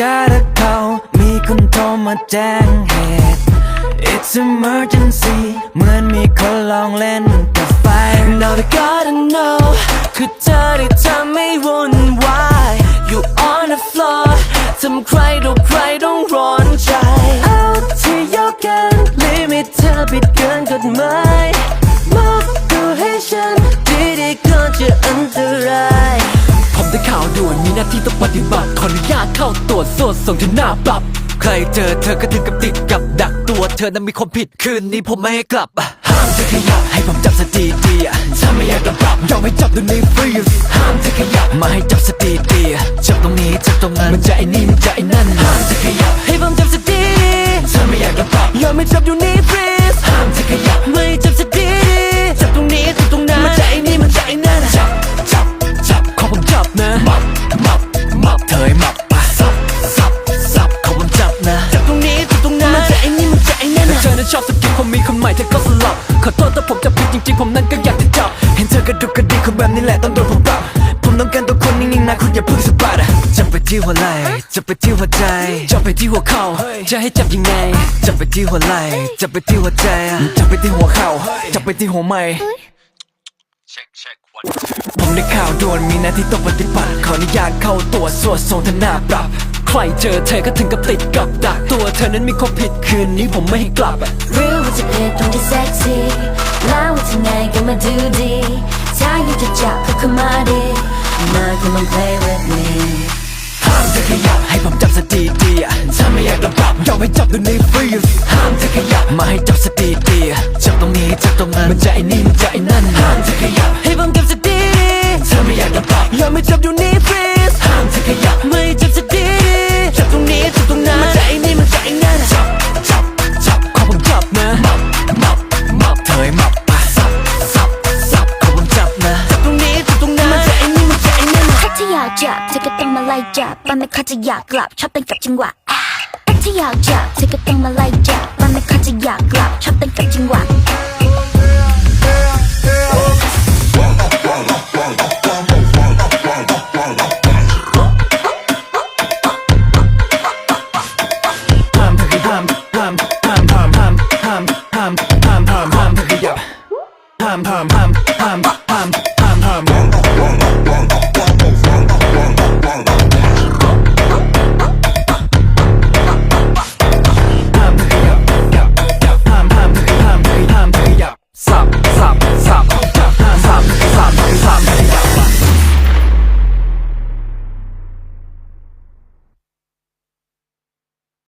gotta call มีคนโทรมาแจ้งเหตุ It's emergency เหมือนมีคนลองเล่นกับไฟ Now they gotta know คือเธอที่ทำให้วุ่นวาย You on the floor ทำใครต่อใครต้องร้อนใจ เอาที่ยกกันลิมิตเธอผิดเกินกฎหมายมอบตัวให้ฉันดีๆก่อนจะอันตรายผม ได้ข่าวด่วนมีหน้าที่ต้องปฏิบัติขออนุญาตเข้าตรวจสวดส่งที่หน้าปรับ ใครเจอเธอก็ถึงกับติดกับดักตัวเธอนั้นมีความผิดคืนนี้ผมไม่ให้กลับห้ามเธอขยับให้ผมจับสติดีถ้าไม่อยากโดนปรับยอมให้จับตรงนี้ฟรีห้ามเธอขยับมาให้จับสติดีจับตรงนี้จับตรงนั้นมันจะไอ้นี่มันจะไอ้นั่นห้ามเธอขยับให้ผมจับสติถ้าไม่อยากโดนปรับยอมไม่จับอยู่นี่ฟรี จะผิดจริงๆผมนั้นก็อยากจะจับ เห็นเธอกระดุกกระดิกคนแบบนี้แหละต้องโดนผมปรับผมต้องการตัวคนนิ่งๆนะคุณอย่าเพิ่งสะบัดอะจับไปที่หัวไหล่จับไปที่หัวใจจับไปที่หัวเข่าจะให้จับยังไงจับไปที่หัวไหล่จับไปที่หัวใจอะจับไปที่หัวเข่าจับไปที่หัวไหม่ผมได้ข่าวด่วนมีหน้าที่ต้องปฏิบัติขออนุญาตเข้าตรวจสวดส่งทหน้าปรับ ใครเจอเธอก็ถึงกับติดกับดักตัวเธอนั้นมีความผิดคืนนี้ผมไม่ให้กลับอะ Real ว่าจะเผ็ดตรงที่เซ็กซี่ แล้วว่าจะไงก็มาดูดีถ้าอยากจะจับก็เข้ามาดิมาก็มา play with me ห้ามเธอขยับให้ผมจับสติดีถ้าไม่อยากโดนปรับยอมให้จับดูในฟรีห้ามเธอขยับมาให้จับสติดีจับตรงนี้จับตรงนั้นมันจะไอ้นี่มันจะไอ้นั่นห้ามเธอขยับให้ผมจับสติ จับเธอก็ต้องมาไล่จับบ้านไม่ค่อจะอยากกลับชอบเป็นกับจังหวะถ้าอยากจับเธอก็ต้องมาไล่จับบ้านไม่ค่อจะอยากกลับชอบเป็นกับจังหวะห้ามห้ามห้ามห้ามห้ามห้ามห้ามห้ามห้ม